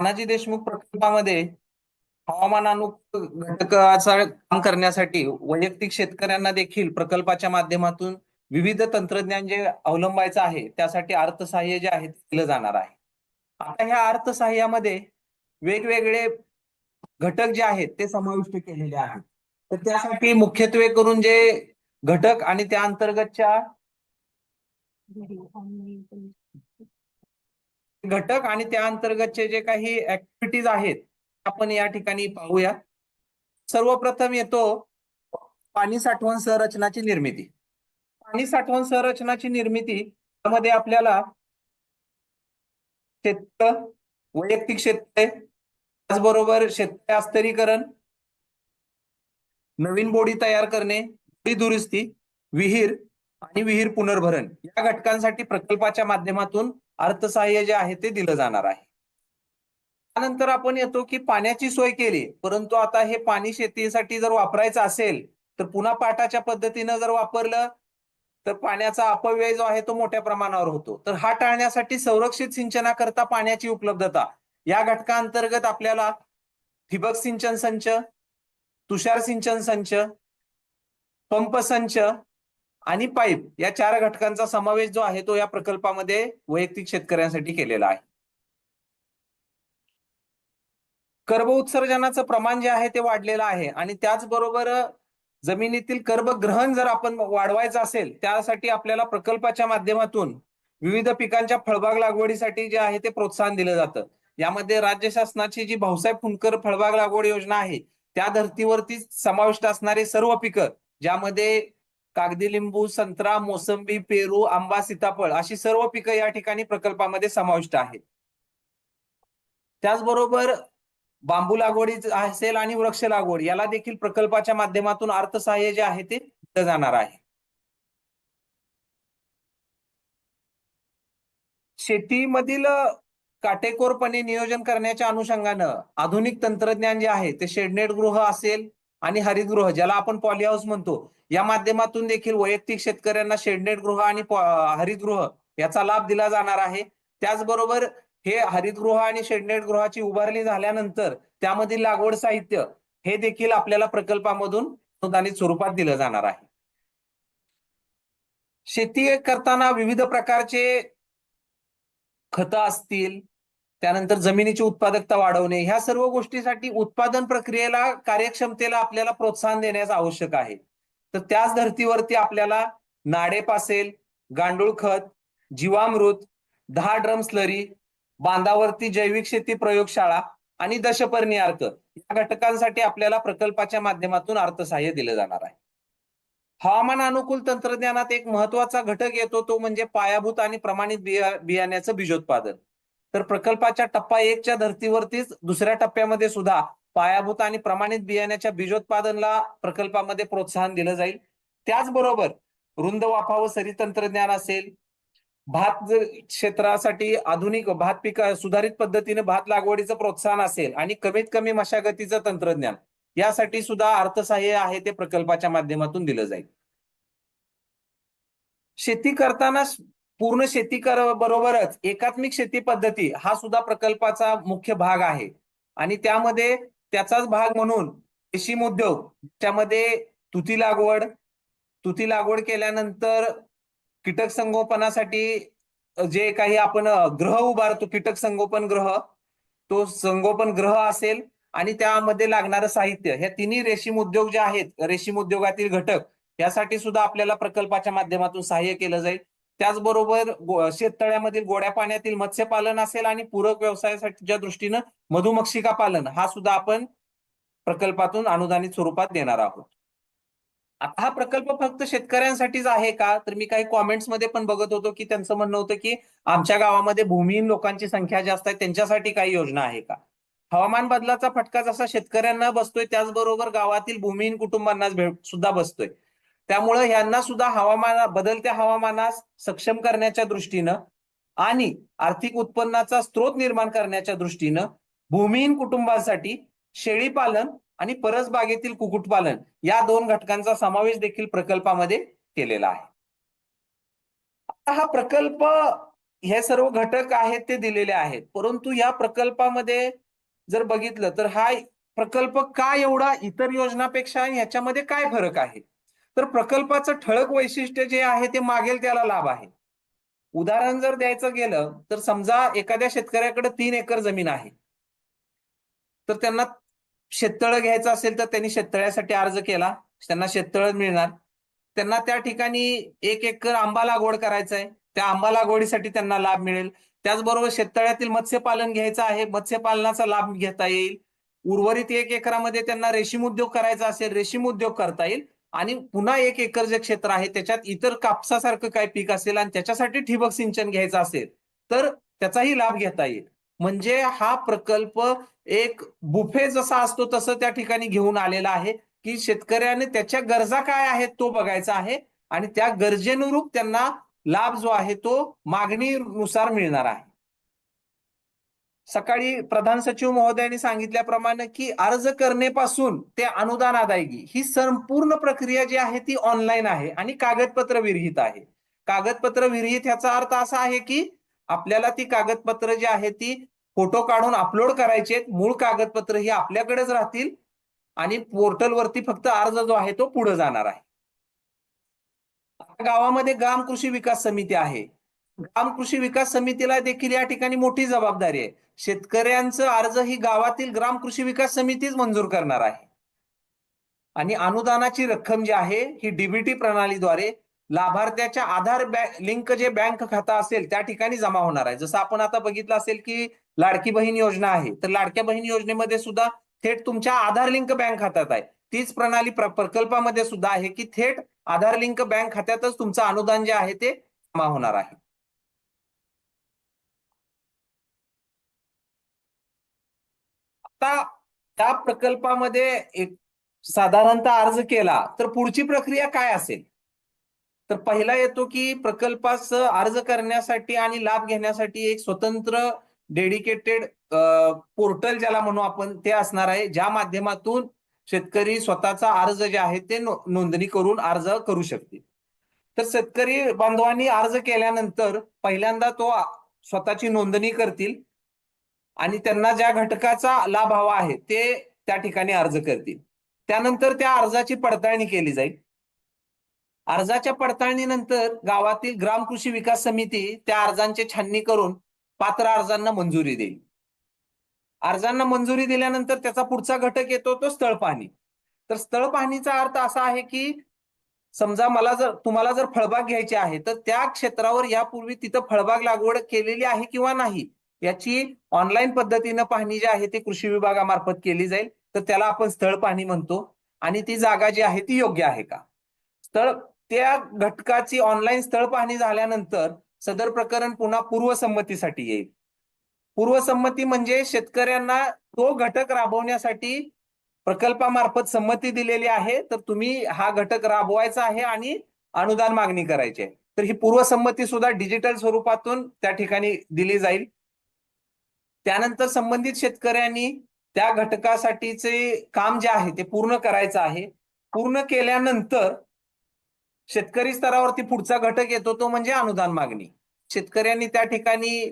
नानाजी देशमुख प्रकल्पामध्ये हवामान अनुकूल घटकाचा काम करण्यासाठी वैयक्तिक शेतकऱ्यांना देखील प्रकल्पाच्या माध्यमातून विविध तंत्रज्ञान जे अवलंबायचं आहे त्यासाठी अर्थसहाय्य जे आहे दिलं जाणार आहे. आता ह्या अर्थसहाय्यामध्ये वेगवेगळे घटक जे आहेत ते समाविष्ट केलेले आहेत. तर त्यासाठी मुख्यत्वे करून जे घटक आणि त्या अंतर्गतच्या घटक आणि त्या अंतर्गतचे जे काही ऍक्टिव्हिटीज आहेत आपण या ठिकाणी पाहूया. सर्वप्रथम येतो पाणी साठवण संरचनाची निर्मिती. पाणी साठवण संरचनाची निर्मिती त्यामध्ये आपल्याला क्षेत्र वैयक्तिक क्षेत्र त्याचबरोबर क्षेत्र अस्तरीकरण नवीन बोडी तयार करणे बोडी दुरुस्ती विहीर आणि विहीर पुनर्भरण या घटकांसाठी प्रकल्पाच्या माध्यमातून अर्थसहाय्य जे आहे ते दिलं जाणार आहे. त्यानंतर आपण येतो की पाण्याची सोय केली. परंतु आता हे पाणी शेतीसाठी जर वापरायचं असेल तर पुन्हा पाटाच्या पद्धतीनं जर वापरलं तर पाण्याचा अपव्यय जो आहे तो मोठ्या प्रमाणावर होतो. तर हा टाळण्यासाठी संरक्षित सिंचनाकरता पाण्याची उपलब्धता. या घटकाअंतर्गत आपल्याला ठिबक सिंचन संच तुषार सिंचन संच पंप संच आणि पाईप या चार घटकांचा समावेश जो आहे तो या प्रकल्पामध्ये वैयक्तिक शेतकऱ्यांसाठी केलेला आहे. कर्ब उत्सर्जनाचं प्रमाण जे आहे ते वाढलेलं आहे आणि त्याचबरोबर जमिनीतील कर्ब ग्रहण जर आपण वाढवायचं असेल त्यासाठी आपल्याला प्रकल्पाच्या माध्यमातून विविध पिकांच्या फळबाग लागवडीसाठी जे आहे ते प्रोत्साहन दिलं जातं. यामध्ये राज्य शासनाची जी भाऊसाहेब फुंडकर फळबाग लागवड योजना आहे त्या धर्तीवरती समाविष्ट असणारे सर्व पिकं ज्यामध्ये कागदी लिंबू संत्रा मोसंबी पेरू आंबा सीताफळ अशी सर्व पिकं या ठिकाणी प्रकल्पामध्ये समाविष्ट आहेत. त्याचबरोबर बांबू लागवडी असेल आणि वृक्ष लागवड याला देखील प्रकल्पाच्या माध्यमातून अर्थसहाय्य जे आहे ते दिलं जाणार आहे. शेतीमधील काटेकोरपणे नियोजन करण्याच्या अनुषंगानं आधुनिक तंत्रज्ञान जे आहे ते शेडनेट गृह असेल आणि हरितगृह ज्याला आपण पॉली हाऊस म्हणतो या माध्यमातून देखील वैयक्तिक शेतकऱ्यांना शेडनेट गृह आणि हरितगृह याचा लाभ दिला जाणार आहे. त्याचबरोबर हे हरितगृह आणि शेडनेट गृहाची उभारणी झाल्यानंतर त्यामधील लागवड साहित्य हे देखील आपल्याला प्रकल्पामधून अनुदानित स्वरूपात दिलं जाणार आहे. शेती करताना विविध प्रकारचे खतं असतील त्यानंतर जमिनीची उत्पादकता वाढवणे ह्या सर्व गोष्टीसाठी उत्पादन प्रक्रियेला कार्यक्षमतेला आपल्याला प्रोत्साहन देण्यास आवश्यक आहे. तर त्याच धर्तीवरती आपल्याला नाडेप असेल गांडूळ खत जीवामृत दहा ड्रम स्लरी बांधावरती जैविक शेती प्रयोगशाळा आणि दशपर्णी अर्थ या घटकांसाठी आपल्याला प्रकल्पाच्या माध्यमातून अर्थसहाय्य दिलं जाणार आहे. हवामान अनुकूल तंत्रज्ञानात एक महत्त्वाचा घटक येतो तो म्हणजे पायाभूत आणि प्रमाणित बिया बियाण्याचं बीजोत्पादन. तर प्रकल्पाच्या टप्पा एकच्या धर्तीवरतीच दुसऱ्या टप्प्यामध्ये सुद्धा पायाभूत आणि प्रमाणित बियाण्याच्या बीजोत्पादनला प्रकल्पामध्ये प्रोत्साहन दिलं जाईल. त्याचबरोबर रुंद वाफा व सरी तंत्रज्ञान असेल भात क्षेत्रासाठी आधुनिक भात पिका सुधारित पद्धतीने भात लागवडीचं प्रोत्साहन असेल आणि कमीत कमी मशागतीचं तंत्रज्ञान यासाठी सुद्धा अर्थसहाय्य आहे ते प्रकल्पाच्या माध्यमातून दिलं जाईल. शेती करताना पूर्ण शेती कर बरोबरच एकात्मिक शेती पद्धती हा सुद्धा प्रकल्पाचा मुख्य भाग आहे. आणि त्यामध्ये त्याचाच भाग म्हणून रेशीम उद्योग त्यामध्ये तुती लागवड तुती लागवड केल्यानंतर कीटक संगोपनासाठी जे काही आपण ग्रह उभारतो कीटक संगोपन ग्रह तो संगोपन ग्रह असेल आणि त्यामध्ये लागणारं साहित्य ह्या तिन्ही रेशीम उद्योग जे आहेत रेशीम उद्योगातील घटक यासाठी सुद्धा आपल्याला प्रकल्पाच्या माध्यमातून सहाय्य केलं जाईल. त्याचबरोबर शेततळ्यामधील गोड्या पाण्यातील मत्स्यपालन असेल आणि पूरक व्यवसायासाठीच्या दृष्टीनं मधुमक्षिका पालन हा सुद्धा आपण प्रकल्पातून अनुदानित स्वरूपात देणार आहोत. आता हा प्रकल्प फक्त शेतकऱ्यांसाठीच आहे का? तर मी काही कॉमेंट्समध्ये पण बघत होतो की त्यांचं म्हणणं होतं की आमच्या गावामध्ये भूमिहीन लोकांची संख्या जास्त आहे त्यांच्यासाठी काही योजना आहे का? हवामान बदलाचा फटका जसा शेतकऱ्यांना बसतोय त्याचबरोबर गावातील भूमिहीन कुटुंबांना सुद्धा बसतोय. त्यामुळं यांना सुद्धा हवामाना बदलत्या हवामानास सक्षम करण्याच्या दृष्टीनं आणि आर्थिक उत्पन्नाचा स्रोत निर्माण करण्याच्या दृष्टीनं भूमिहीन कुटुंबांसाठी शेळीपालन आणि परसबागेतील कुक्कुटपालन या दोन घटकांचा समावेश देखील प्रकल्पामध्ये केलेला आहे. आता हा प्रकल्प हे सर्व घटक आहेत ते दिलेले आहेत. परंतु या प्रकल्पामध्ये जर बघितलं तर हा प्रकल्प का एवढा इतर योजनापेक्षा ह्याच्यामध्ये काय फरक आहे? तर प्रकल्पाचं ठळक वैशिष्ट्य जे आहे ते मागेल त्याला लाभ आहे. उदाहरण जर द्यायचं गेलं तर समजा एखाद्या शेतकऱ्याकडे तीन एकर जमीन आहे. तर त्यांना शेततळ घ्यायचं असेल तर त्यांनी शेततळ्यासाठी अर्ज केला त्यांना शेततळ मिळणार. त्यांना त्या ठिकाणी एक एकर आंबा लागवड करायचा आहे त्या आंबा लागवडीसाठी त्यांना लाभ मिळेल. त्याचबरोबर शेततळ्यातील मत्स्यपालन घ्यायचं आहे मत्स्यपालनाचा लाभ घेता येईल. उर्वरित एक एकरामध्ये त्यांना रेशीम उद्योग करायचा असेल रेशीम उद्योग करता येईल. आणि पुन्हा एक एकर जे क्षेत्र आहे त्याच्यात इतर कापसासारखं काय पीक असेल आणि त्याच्यासाठी ठिबक सिंचन घ्यायचं असेल तर त्याचाही लाभ घेता येईल. म्हणजे हा प्रकल्प एक बुफे जसा असतो तसं त्या ठिकाणी घेऊन आलेला आहे की शेतकऱ्याने त्याच्या गरजा काय आहेत तो बघायचा आहे आणि त्या गरजेनुरूप त्यांना लाभ जो आहे तो मागणीनुसार मिळणार आहे. सकाळी प्रधान सचिव महोदयांनी सांगितल्याप्रमाणे की अर्ज करण्यापासून ते अनुदान अदायगी ही संपूर्ण प्रक्रिया जी आहे ती ऑनलाईन आहे आणि कागदपत्र विरहित आहे. कागदपत्र विरहित ह्याचा अर्थ असा आहे की आपल्याला ती कागदपत्र जी आहे ती फोटो काढून अपलोड करायचे मूळ कागदपत्र ही आपल्याकडेच राहतील आणि पोर्टलवरती फक्त अर्ज जो आहे तो पुढे जाणार आहे. गावामध्ये ग्राम कृषी विकास समिती आहे. ग्राम कृषी विकास समितीला देखील या ठिकाणी मोठी जबाबदारी आहे. शेतकऱ्यांचं अर्ज ही गावातील ग्राम कृषी विकास समितीच मंजूर करणार आहे. आणि अनुदानाची रक्कम जी आहे ही डीबीटी प्रणालीद्वारे लाभार्थ्याच्या आधार लिंक जे बँक खाता असेल त्या ठिकाणी जमा होणार आहे. जसं आपण आता बघितलं असेल की लाडकी बहीण योजना आहे तर लाडक्या बहीण योजनेमध्ये सुद्धा थेट तुमच्या आधार लिंक बँक खात्यात आहे. तीच प्रणाली प्रकल्पामध्ये सुद्धा आहे की थेट आधार लिंक बँक खात्यातच तुमचं अनुदान जे आहे ते जमा होणार आहे. आता त्या प्रकल्पामध्ये एक साधारणतः अर्ज केला तर पुढची प्रक्रिया काय असेल? तर पहिला येतो की प्रकल्पास अर्ज करण्यासाठी आणि लाभ घेण्यासाठी एक स्वतंत्र डेडिकेटेड पोर्टल ज्याला म्हणू आपण ते असणार आहे ज्या माध्यमातून शेतकरी स्वतःचा अर्ज जे आहे ते नोंदणी करून अर्ज करू शकतील. तर शेतकरी बांधवांनी अर्ज केल्यानंतर पहिल्यांदा तो स्वतःची नोंदणी करतील. आणि त्यांना ज्या घटकाचा लाभ हवा आहे ते त्या ठिकाणी अर्ज करतील. त्यानंतर त्या अर्जाची पडताळणी केली जाईल. अर्जाच्या पडताळणीनंतर गावातील ग्राम कृषी विकास समिती त्या अर्जांची छाननी करून पात्र अर्जांना मंजुरी देईल. अर्जांना मंजुरी दिल्यानंतर त्याचा पुढचा घटक येतो तो स्थळ पाहणी. तर स्थळ पाहणीचा अर्थ असा आहे की समजा मला जर तुम्हाला जर फळबाग घ्यायची आहे तर त्या क्षेत्रावर यापूर्वी तिथं फळबाग लागवड केलेली आहे किंवा नाही? याची ऑनलाईन पद्धतीनं पाहणी जी आहे ती कृषी विभागामार्फत केली जाईल. तर त्याला आपण स्थळ पाहणी म्हणतो. आणि ती जागा जी आहे ती योग्य आहे का? स्थळ त्या घटकाची ऑनलाईन स्थळ पाहणी झाल्यानंतर सदर प्रकरण पुन्हा पूर्वसंमतीसाठी येईल. पूर्वसंमती म्हणजे शेतकऱ्यांना तो घटक राबवण्यासाठी प्रकल्पामार्फत संमती दिलेली आहे. तर तुम्ही हा घटक राबवायचा आहे आणि अनुदान मागणी करायची आहे. तर ही पूर्वसंमती सुद्धा डिजिटल स्वरूपातून त्या ठिकाणी दिली जाईल. त्यानंतर संबंधित शेतकऱ्यांनी त्या घटकासाठीचे काम जे आहे ते पूर्ण करायचं आहे. पूर्ण केल्यानंतर शेतकरी स्तरावरती पुढचा घटक येतो तो म्हणजे अनुदान मागणी. शेतकऱ्यांनी त्या ठिकाणी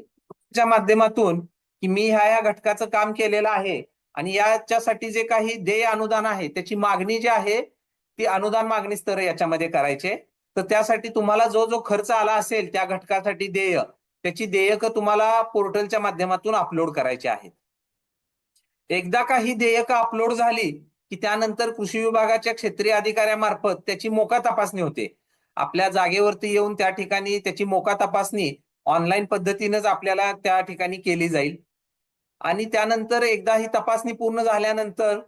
च्या माध्यमातून की मी ह्या या घटकाचं काम केलेलं आहे आणि याच्यासाठी जे काही देय अनुदान आहे त्याची मागणी जी आहे ती अनुदान मागणी स्तर याच्यामध्ये करायचे. तर त्यासाठी तुम्हाला जो जो खर्च आला असेल त्या घटकासाठी देय. त्याची देयक तुम्हाला पोर्टलच्या माध्यमातून अपलोड करायची आहेत. एकदा का ही देयक अपलोड झाली की त्यानंतर कृषी विभागाच्या क्षेत्रीय अधिकाऱ्यामार्फत त्याची मोका तपासणी होते. आपल्या जागेवरती येऊन त्या ठिकाणी त्याची मोका तपासणी ऑनलाईन पद्धतीनंच आपल्याला त्या ठिकाणी केली जाईल. आणि त्यानंतर एकदा ही तपासणी पूर्ण झाल्यानंतर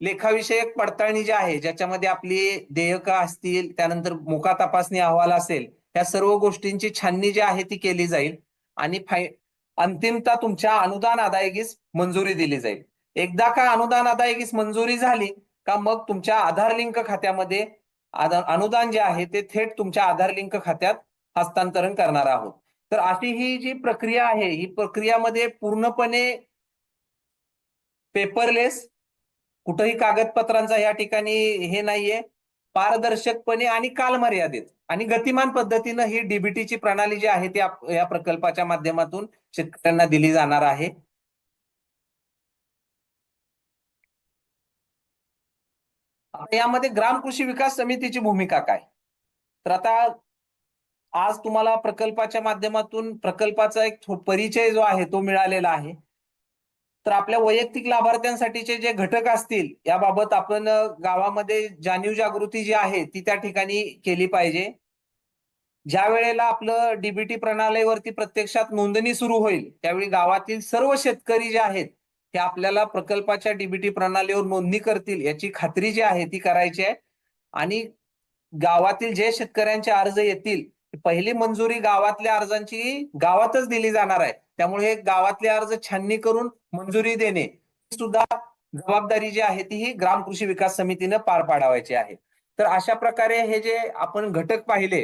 लेखाविषयक पडताळणी जी आहे ज्याच्यामध्ये आपली देयक असतील त्यानंतर मोका तपासणी अहवाल असेल या सर्व गोष्टींची छाननी जी आहे ती केली जाईल. आणि फाय अंतिमता तुमच्या अनुदान अदायगीस मंजुरी दिली जाईल. एकदा का अनुदान अदायगीस मंजुरी झाली का मग तुमच्या आधार लिंक खात्यामध्ये अनुदान जे आहे ते थेट तुमच्या आधार लिंक खात्यात हस्तांतरण करणार आहोत. तर अशी ही जी प्रक्रिया आहे ही प्रक्रियामध्ये पूर्णपणे पेपरलेस कुठंही कागदपत्रांचा या ठिकाणी हे नाहीये. पारदर्शकपणे आणि कालमर्यादित आणि गतिमान पद्धतीनं ही डीबीटीची प्रणाली जी आहे ती या प्रकल्पाच्या माध्यमातून शेतकऱ्यांना दिली जाणार आहे. यामध्ये ग्राम कृषी विकास समितीची भूमिका काय? तर आता आज तुम्हाला प्रकल्पाच्या माध्यमातून प्रकल्पाचा एक परिचय जो आहे तो मिळालेला आहे. तर आपल्या वैयक्तिक लाभार्थ्यांसाठीचे जे घटक असतील याबाबत आपण गावामध्ये जाणीव जागृती जी आहे ती त्या ठिकाणी केली पाहिजे. ज्या वेळेला आपलं डीबीटी प्रणालीवरती प्रत्यक्षात नोंदणी सुरू होईल त्यावेळी गावातील सर्व शेतकरी जे आहेत ते आपल्याला प्रकल्पाच्या डीबीटी प्रणालीवर नोंदणी करतील याची खात्री जी आहे ती करायची आहे. आणि गावातील जे शेतकऱ्यांचे अर्ज येतील पहिली मंजुरी गावातल्या अर्जांची गावातच दिली जाणार आहे. त्यामुळे हे गावातले अर्ज छाननी करून मंजुरी देणे सुद्धा जबाबदारी जी आहे ती ही ग्राम कृषी विकास समितीनं पार पाडावायची आहे. तर अशा प्रकारे हे जे आपण घटक पाहिले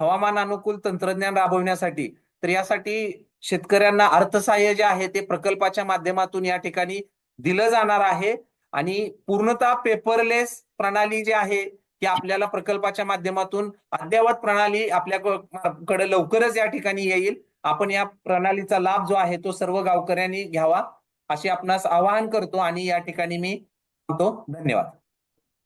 हवामान अनुकूल तंत्रज्ञान राबवण्यासाठी तर यासाठी शेतकऱ्यांना अर्थसहाय्य जे आहे ते प्रकल्पाच्या माध्यमातून या ठिकाणी दिलं जाणार आहे. आणि पूर्णतः पेपरलेस प्रणाली जी आहे ती आपल्याला प्रकल्पाच्या माध्यमातून अद्ययावत प्रणाली आपल्याकडे लवकरच या ठिकाणी येईल. आपण या प्रणालीचा लाभ जो आहे तो सर्व गावकऱ्यांनी घ्यावा. अशी आपणास आवाहन करतो आणि या ठिकाणी मी सांगतो धन्यवाद.